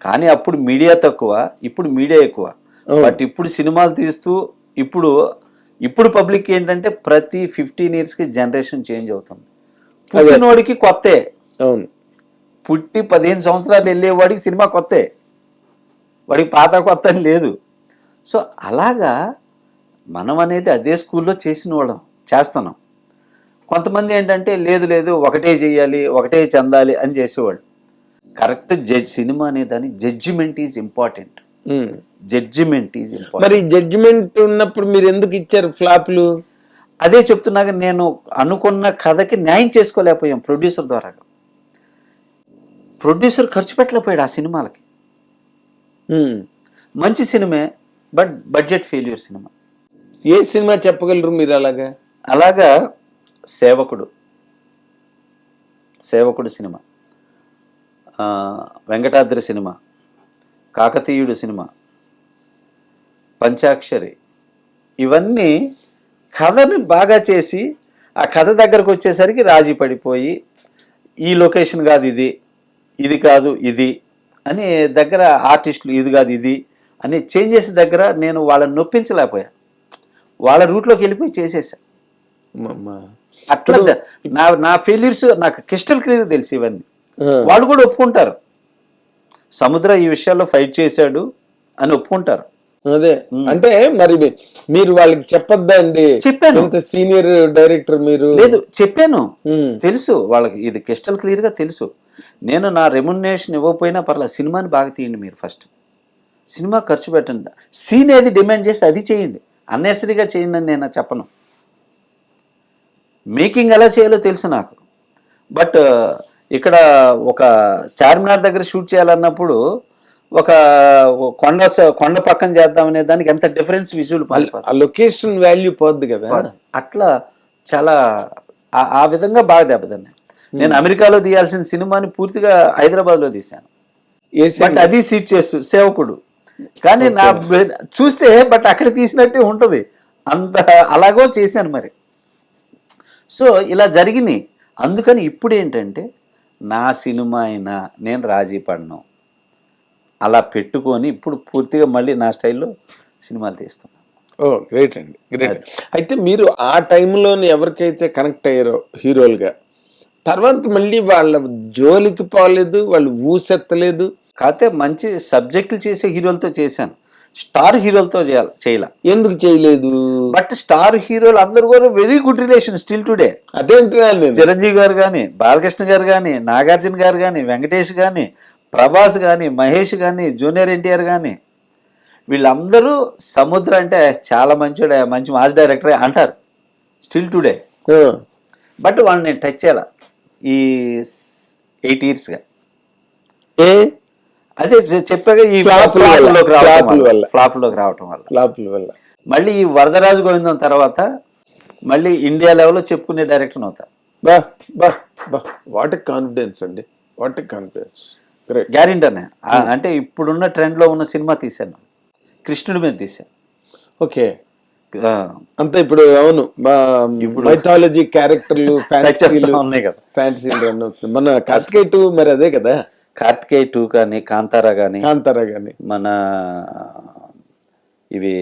కానీ అప్పుడు మీడియా తక్కువ ఇప్పుడు మీడియా ఎక్కువ. బట్ ఇప్పుడు సినిమాలు తీస్తూ ఇప్పుడు ఇప్పుడు పబ్లిక్ ఏంటంటే ప్రతి ఫిఫ్టీన్ ఇయర్స్కి జనరేషన్ చేంజ్ అవుతుంది. పుట్టినోడికి కొత్తే. అవును. పుట్టి పదిహేను సంవత్సరాలు వెళ్ళేవాడికి సినిమా కొత్తే. వాడికి పాత కొత్త అని లేదు. సో అలాగా మనం అనేది అదే స్కూల్లో చేసిన వాళ్ళం చేస్తున్నాం. కొంతమంది ఏంటంటే లేదు లేదు ఒకటే చేయాలి ఒకటే చెందాలి అని చేసేవాళ్ళు. కరెక్ట్ జడ్జ్ సినిమా అనే దాని judgement is important. Judgement is important మరి జడ్జిమెంట్ ఉన్నప్పుడు మీరు ఎందుకు ఇచ్చారు ఫ్లాప్లు? అదే చెప్తున్నాక నేను అనుకున్న కథకి న్యాయం చేసుకోలేకపోయాం ప్రొడ్యూసర్ ద్వారా. ప్రొడ్యూసర్ ఖర్చు పెట్టలేకపోయాడు ఆ సినిమాలకి. ఉమ్. మంచి సినిమే బట్ బడ్జెట్ ఫెయిల్యూర్ సినిమా. ఏ సినిమా చెప్పగలరు మీరు అలాగా? అలాగా Sevakudu. Sevakudu cinema. Venkatadri cinema Kakatiyudu cinema Panchakshari ఇవన్నీ కథని బాగా చేసి ఆ కథ దగ్గరకు వచ్చేసరికి రాజీ పడిపోయి ఈ లొకేషన్ కాదు ఇది ఇది కాదు ఇది అని దగ్గర ఆర్టిస్టులు ఇది కాదు ఇది అని చేంజెస్ దగ్గర నేను వాళ్ళని నొప్పించలేకపోయా వాళ్ళ రూట్లోకి వెళ్ళిపోయి చేసేసా. అట్లా నా నా ఫెయిల్యూర్స్ నాకు క్రిస్టల్ క్లియర్ తెలుసు ఇవన్నీ. వాళ్ళు కూడా ఒప్పుకుంటారు. సముద్ర ఈ విషయాల్లో ఫైట్ చేశాడు అని ఒప్పుకుంటారు. అదే. అంటే మరి మీరు వాళ్ళకి చెప్పొద్దా అండి చెప్పాను. సీనియర్ డైరెక్టర్ మీరు లేదు చెప్పాను. తెలుసు వాళ్ళకి ఇది క్రిస్టల్ క్లియర్గా తెలుసు. నేను నా రెమ్యునేషన్ ఇవ్వకపోయినా పర్లేదు సినిమాని బాగా తీయండి మీరు ఫస్ట్. సినిమా ఖర్చు పెట్టండి. సీన్ ఏది డిమాండ్ చేస్తే అది చేయండి. అన్నెసరీగా చేయండి అని నేను చెప్పను. మేకింగ్ ఎలా చేయాలో తెలుసు నాకు. బట్ ఇక్కడ ఒక చార్మినార్ దగ్గర షూట్ చేయాలన్నప్పుడు ఒక కొండ కొండ పక్కన చేద్దామనే దానికి ఎంత డిఫరెన్స్ విజువల్ ఆ లొకేషన్ వాల్యూ పోద్ది కదా. అట్లా చాలా ఆ- విధంగా బాగా దెబ్బతిన్నాయి. నేను అమెరికాలో తీయాల్సిన సినిమాని పూర్తిగా హైదరాబాద్లో తీశాను. బట్ అది సీట్ చేస్తూ సేవకుడు. కానీ నా చూస్తే బట్ అక్కడ తీసినట్టే ఉంటుంది. అంత అలాగో చేశాను మరి. సో ఇలా జరిగినాయి. అందుకని ఇప్పుడు ఏంటంటే నా సినిమా అయినా నేను రాజీ పడను. అలా పెట్టుకొని ఇప్పుడు పూర్తిగా మళ్ళీ నా స్టైల్లో సినిమాలు తీస్తున్నాను ఓ గ్రేట్ అండి గ్రేట్ అయితే మీరు ఆ టైంలోని ఎవరికైతే కనెక్ట్ అయ్యారో హీరోలుగా తర్వాత మళ్ళీ వాళ్ళ జోలికి పోలేదు వాళ్ళు ఊసెత్తలేదు? కాకపోతే మంచి సబ్జెక్టులు చేసే హీరోలతో చేశాను. స్టార్ హీరోలతో చేయాలి చేయలే. ఎందుకు చేయలేదు? బట్ స్టార్ హీరోలు అందరూ కూడా very good relation still today. నేను. చిరంజీవి గారు కానీ బాలకృష్ణ గారు కానీ నాగార్జున గారు కానీ వెంకటేష్ కానీ ప్రభాస్ కానీ మహేష్ కానీ జూనియర్ ఎన్టీఆర్ కానీ వీళ్ళందరూ సముద్ర అంటే చాలా మంచోడే మంచి మాస్ డైరెక్టరే అంటారు. Still today. బట్ వాళ్ళని నేను టచ్ చేయాల. ఈ ఎయిట్ ఇయర్స్గా. ఏ? అదే చె- చెప్పాగా ఈ వల్ల, ఫ్లాప్లోకి రావటం వల్ల. రావటం వల్ల. ఫ్లాప్ల వల్ల. మళ్ళీ ఈ వరదరాజు గోవిందం తర్వాత మళ్ళీ ఇండియా లెవెల్లో చెప్పుకునే డైరెక్టర్ అవుతా. బా బా బా. వాట్ కాన్ఫిడెన్స్ అండి. వాట్ కాన్ఫిడెన్స్ గ్యారెంటీ అంటే ఇప్పుడున్న ట్రెండ్లో ఉన్న సినిమా తీశాను. కృష్ణుడి మీద తీశాను. ఓకే. అంతా ఇప్పుడు అవును. మైథాలజీ క్యారెక్టర్లు ఫ్యాంటసీలు ఉన్నాయి కదా. ఫ్యాంటసీలు మన కాస్కేట్ మరి అదే కదా. కార్తికేయ టూ కానీ కాంతారా కానీ కాంతారా గాని మన ఇవి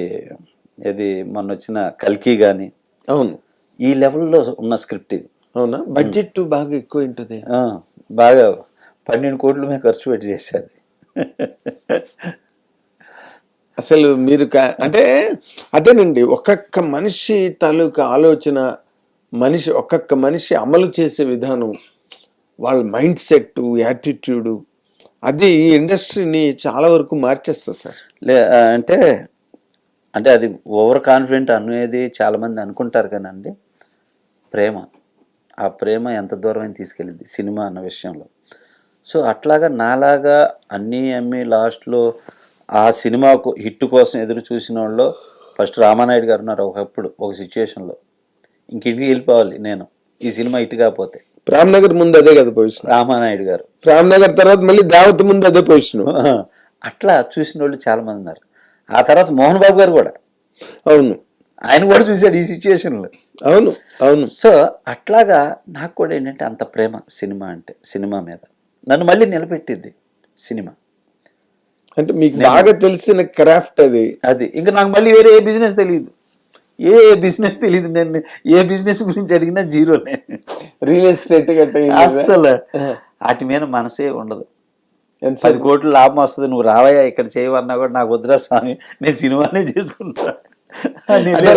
ఇది మొన్న వచ్చిన కల్కి కానీ అవును. ఈ లెవెల్లో ఉన్న స్క్రిప్ట్ ఇది. అవునా? బడ్జెట్ బాగా ఎక్కువ ఉంటుంది. బాగా పన్నెండు కోట్ల మీద ఖర్చు పెట్టి చేసేది. అసలు మీరు కా- అంటే అదేనండి ఒక్కొక్క మనిషి తాలూకా ఆలోచన మనిషి ఒక్కొక్క మనిషి అమలు చేసే విధానం వాళ్ళ మైండ్ సెట్ యాటిట్యూడ్ అది ఈ ఇండస్ట్రీని చాలా వరకు మార్చేస్తుంది సార్. లే అంటే అంటే అది ఓవర్ కాన్ఫిడెంట్ అనేది చాలామంది అనుకుంటారు కానండి. ప్రేమ. ఆ ప్రేమ ఎంత దూరం తీసుకెళ్ళింది సినిమా అన్న విషయంలో. సో అట్లాగా నాలాగా అన్నీ అమ్మి లాస్ట్లో ఆ సినిమాకు హిట్ కోసం ఎదురు చూసిన వాళ్ళు ఫస్ట్ రామానాయుడు గారు ఉన్నారు ఒకప్పుడు ఒక సిచ్యువేషన్లో ఇంక ఇంటికి వెళ్ళిపోవాలి నేను. ఈ సినిమా హిట్ కాకపోతే. రామ్నగర్ ముందు అదే కదా పొజిషన్ రామానాయుడు గారు. రామ్నగర్ తర్వాత మళ్ళీ దావత్ ముందు అదే పొజిషన్ అట్లా చూసిన వాళ్ళు చాలామంది ఉన్నారు. ఆ తర్వాత మోహన్ బాబు గారు కూడా. అవును. ఆయన కూడా చూశాడు ఈ సిచ్యువేషన్లో అవును అవును. సో అట్లాగా నాకు కూడా ఏంటంటే అంత ప్రేమ సినిమా అంటే సినిమా మీద. నన్ను మళ్ళీ నిలబెట్టింది సినిమా. అంటే మీకు బాగా తెలిసిన క్రాఫ్ట్ అది. అది. ఇంకా నాకు మళ్ళీ వేరే ఏ బిజినెస్ తెలియదు ఏ బిజినెస్ తెలియదు నేను. ఏ బిజినెస్ గురించి అడిగినా జీరోనే. రియల్ ఎస్టేట్ గట్ట? అస్సలు. వాటి మీద మనసే ఉండదు. పది కోట్లు లాభం వస్తుంది. నువ్వు రావయ్యా ఇక్కడ చేయవన్నా కూడా నాకు వద్దురా స్వామి. నేను సినిమానే చేసుకుంటా.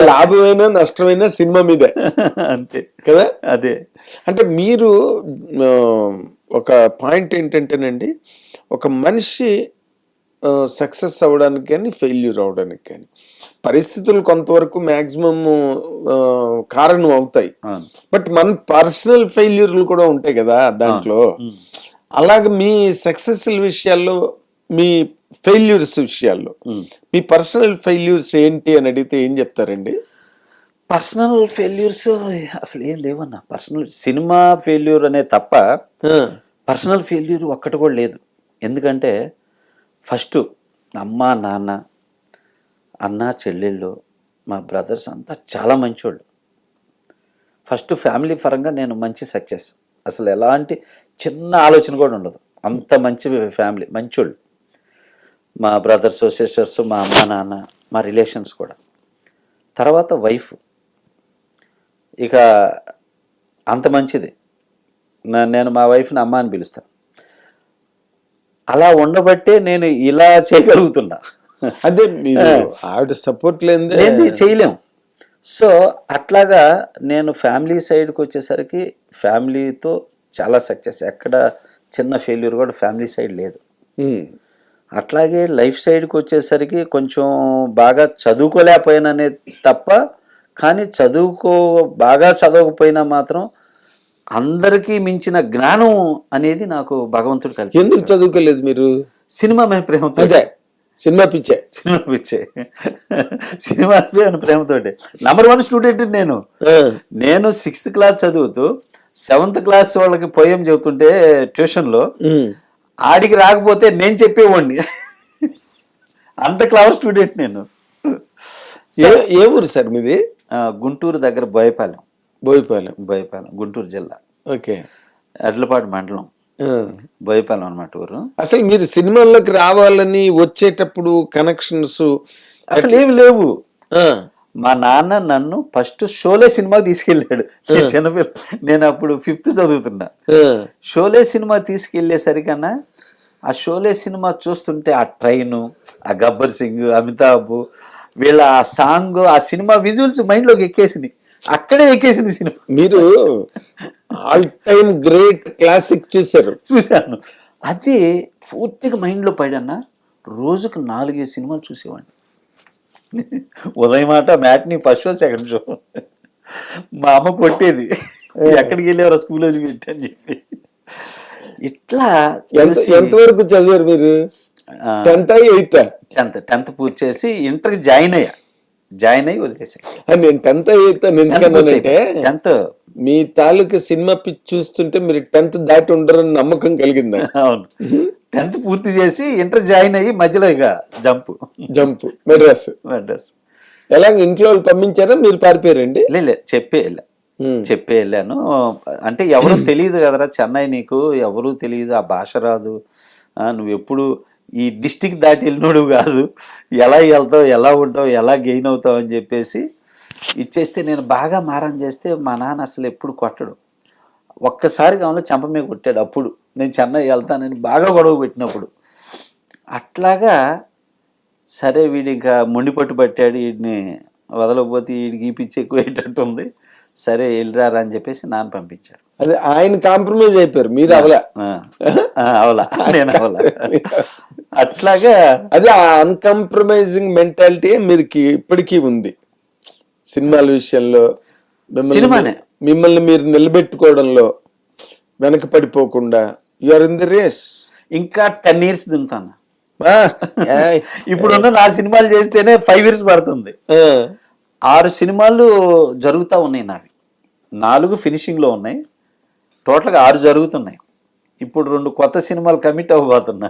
లాభమైనా నష్టమైనా సినిమా మీదే. అంతే. కదా? అదే. అంటే మీరు ఒక పాయింట్ ఏంటంటేనండి ఒక మనిషి సక్సెస్ అవ్వడానికి కానీ ఫెయిల్యూర్ అవ్వడానికి కానీ పరిస్థితులు కొంతవరకు మ్యాక్సిమం కారణం అవుతాయి. బట్ మన పర్సనల్ ఫెయిల్యూర్లు కూడా ఉంటాయి కదా దాంట్లో. అలాగే మీ సక్సెస్ విషయాల్లో మీ ఫెయిల్యూర్స్ విషయాల్లో మీ పర్సనల్ ఫెయిల్యూర్స్ ఏంటి అని అడిగితే ఏం చెప్తారండి? పర్సనల్ ఫెయిల్యూర్స్ అసలు ఏం లేవన్నా. పర్సనల్ సినిమా ఫెయిల్యూర్ అనే తప్ప పర్సనల్ ఫెయిల్యూర్ ఒక్కటి కూడా లేదు. ఎందుకంటే ఫస్ట్ అమ్మ నాన్న అన్న చెల్లెళ్ళు మా బ్రదర్స్ అంతా చాలా మంచోళ్ళు. ఫస్ట్ ఫ్యామిలీ పరంగా నేను మంచి సక్సెస్. అసలు ఎలాంటి చిన్న ఆలోచన కూడా ఉండదు. అంత మంచి ఫ్యామిలీ మంచోళ్ళు. మా బ్రదర్స్ సిస్టర్స్ మా అమ్మ నాన్న మా రిలేషన్స్ కూడా. తర్వాత వైఫ్. ఇక అంత మంచిది. నేను మా వైఫ్ని అమ్మ అని పిలుస్తాను అలా ఉండబట్టే నేను ఇలా చేయగలుగుతున్నా. అదే మీరు ఆవిడ సపోర్ట్ ఏంది చేయలేం. సో అట్లాగా నేను ఫ్యామిలీ సైడ్కి వచ్చేసరికి ఫ్యామిలీతో చాలా సక్సెస్. ఎక్కడ చిన్న ఫెయిల్యూర్ కూడా ఫ్యామిలీ సైడ్ లేదు. అట్లాగే లైఫ్ సైడ్కి వచ్చేసరికి కొంచెం బాగా చదువుకోలేకపోయిననే తప్ప కానీ చదువుకో బాగా చదవకపోయినా మాత్రం అందరికీ మించిన జ్ఞానం అనేది నాకు భగవంతుడు కలిగి ఎందుకు చదువుకోలేదు మీరు? సినిమా మీద ప్రేమతో. అదే. సినిమా పిచ్చే. సినిమా పిచ్చే. సినిమా మీద ప్రేమతోటి. నంబర్ వన్ స్టూడెంట్ నేను. నేను సిక్స్త్ క్లాస్ చదువుతూ సెవెంత్ క్లాస్ వాళ్ళకి పోయం చెబుతుంటే ట్యూషన్లో ఆడికి రాకపోతే నేను చెప్పేవాడిని. అంత క్లవర్ స్టూడెంట్ నేను. ఏ ఏ ఊరు సార్ మీది? గుంటూరు దగ్గర బోయపాలెం. బోయిపాలెం. బోయపాలెం గుంటూరు జిల్లా. ఓకే. ఎడ్లపాడు మండలం. ఆ. బోయపాలెం అన్నమాట ఊరు అసలు మీరు సినిమాల్లోకి రావాలని వచ్చేటప్పుడు కనెక్షన్స్ అసలు ఏమి లేవు. మా నాన్న నన్ను ఫస్ట్ షోలే సినిమాకి తీసుకెళ్ళాడు. నేను చిన్నపిల్ల నేను అప్పుడు ఫిఫ్త్ చదువుతున్నా. షోలే సినిమా తీసుకెళ్ళేసరికన్నా ఆ షోలే సినిమా చూస్తుంటే ఆ ట్రైను ఆ గబ్బర్ సింగ్ అమితాబ్ వీళ్ళ ఆ సాంగ్ ఆ సినిమా విజువల్స్ మైండ్లోకి ఎక్కేసింది. అక్కడే ఎక్కేసింది సినిమా. మీరు ఆల్ టైమ్ గ్రేట్ క్లాసిక్ చూసారు చూశాను. అది పూర్తిగా మైండ్లో పడన్నా రోజుకు నాలుగైదు సినిమాలు చూసేవాడిని. ఉదయం మాట matinee first show second show. మా అమ్మ కొట్టేది. ఎక్కడికి వెళ్ళేవారు? స్కూల్ వదిలిపెట్టి అని చెప్పి. ఇట్లా ఎంత ఎంతవరకు చదివారు మీరు? టెన్త్ ఎయిత్ టెన్త్ టెన్త్ పూర్తి చేసి ఇంటర్కి జాయిన్ అయ్యా. జాయిన్ అయ్యి వదిలేసాను. నేను టెన్త్ ఎయిత్ ఎందుకన్నానంటే టెన్త్ మీ తాలూకు సినిమా పిచ్చి చూస్తుంటే మీరు టెన్త్ దాటి ఉండరని నమ్మకం కలిగిందా? అవును. టెన్త్ పూర్తి చేసి ఇంటర్ జాయిన్ అయ్యి మధ్యలో ఇక జంప్. జంప్. మెడ్రాస్. అడ్రస్ ఎలా ఇంట్లో వాళ్ళు పంపించారా? మీరు పారిపోయారండి? లే చెప్పే వెళ్ళా. చెప్పే వెళ్ళాను. అంటే ఎవరు తెలియదు కదరా చెన్నై నీకు ఎవరు తెలియదు ఆ భాష రాదు. నువ్వు ఎప్పుడు ఈ డిస్టిక్ దాటి వెళ్ళినోడు కాదు. ఎలా వెళ్తావు ఎలా ఉంటావు ఎలా గెయిన్ అవుతావు అని చెప్పేసి ఇచ్చేస్తే నేను బాగా మారం చేస్తే మా నాన్న అసలు ఎప్పుడు కొట్టడు. ఒక్కసారి కావాలి చెంప మీద కొట్టాడు అప్పుడు. నేను చెన్నై వెళ్తానని బాగా గొడవ పెట్టినప్పుడు. అట్లాగా సరే వీడు ఇంకా మొండి పట్టు పట్టాడు వీడిని వదలకపోతే వీడికి ఈ పిచ్చి ఎక్కువ ఉంది. సరే వెళ్ళిరారా అని చెప్పేసి నాన్న పంపించాడు. అదే ఆయన కాంప్రమైజ్ అయిపోయారు మీరు అవలా? అవలా. నేను అవలా. అట్లాగా అదే ఆ అన్కాంప్రమైజింగ్ మెంటాలిటీ మీరు ఇప్పటికీ ఉంది. సినిమాల విషయంలో మిమ్మల్ని సినిమానే. మిమ్మల్ని మీరు నిలబెట్టుకోవడంలో వెనక పడిపోకుండా you are in the race ఇంకా టెన్ ఇయర్స్ దింతాను ఇప్పుడున్న నా సినిమాలు చేస్తేనే ఫైవ్ ఇయర్స్ పడుతుంది. ఆరు సినిమాలు జరుగుతూ ఉన్నాయి నావి. నాలుగు ఫినిషింగ్లో ఉన్నాయి. టోటల్గా ఆరు జరుగుతున్నాయి. ఇప్పుడు రెండు కొత్త సినిమాలు కమిట్ అవ్వబోతున్నా.